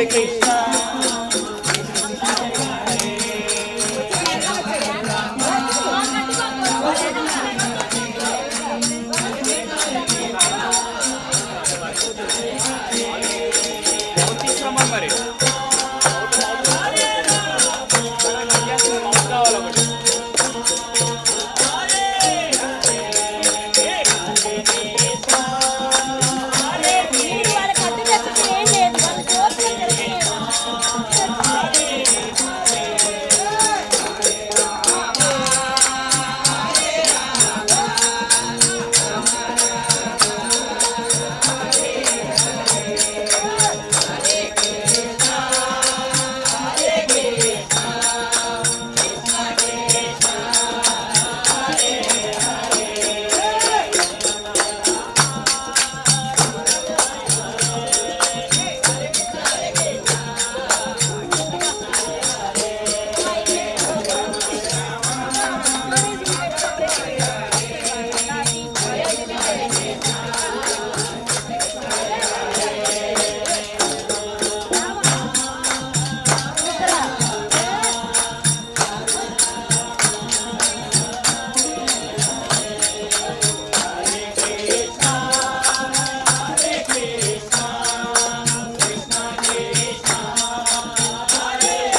Hare Krishna Gracias. Hare Rama.